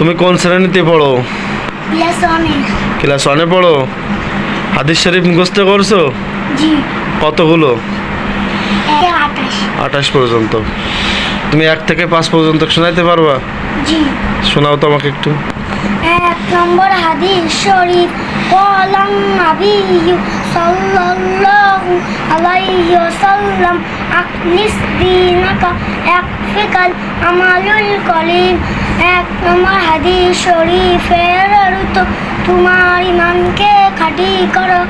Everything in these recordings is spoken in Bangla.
তুমি কোন শ্রেণীতে পড়ো? ক্লাস ওয়ানে। পড়ো? হাদিস শরীফ মুখস্থ করছ? জি। কতগুলো? আঠাশ। পর্যন্ত। তুমি এক থেকে পাঁচ পর্যন্ত শোনাইতে পারবা? জি। শোনাও তো আমাকে একটু। এক নম্বর হাদিস শরীফ কলাম নাবিয়্যু সাল্লাল্লাহু আলাইহি ওয়াসাল্লাম আকলিস দীনাকা একফিকাল আমালুল কলিম। এক নম্বর হাদিস শরীফের অর্থ তোমার ইমানকে খাঁটি করো।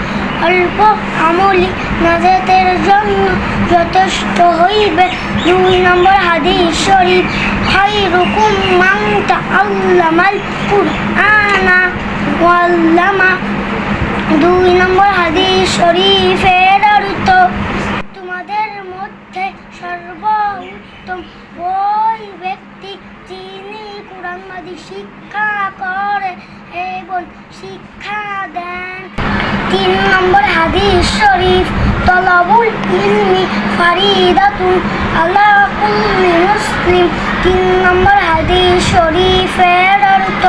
অল্প আমলি নাজাতের জন্য যথেষ্ট হইবে। দুই নম্বর হাদিস শরীফ, খায়রুকুম মান তাআল্লামাল কুরআনা ওয়াল্লামা। দুই নম্বর হাদিস অর্থ তোমাদের মধ্যে সর্বোত্তম ওই ব্যক্তি যিনি কোরআন শিক্ষা করে এবং শিক্ষা দেন। তিন নম্বর হাদিস শরীফ, তলাবুল ইলমি ফারিদাতুন আলা কুল্লি মুসলিম। তিন নম্বর হাদিস শরীফের অর্থ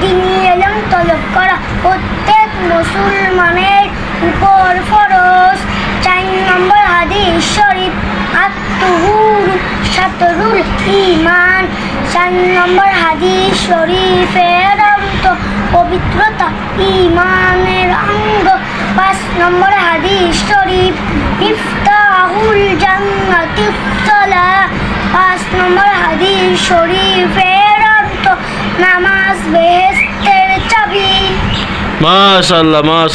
দিনী এলম তলব করা প্রত্যেক মুসলমানের উপর ফরজ চার নম্বর হাদিস শরীফ আত্মহুর সাতরুল ইমান চার নম্বর হাদিস শরীফের অর্থ পবিত্রতা ইমানের অঙ্গ। পাঁচ নম্বর হাদিস শরীফ ইফতাহুল জান্নাতি পাঁচ নম্বর হাদিস শরীফের অর্থ নামাজ বেহেস্তের চাবি। মাশাল্লাহ মাশাল্লাহ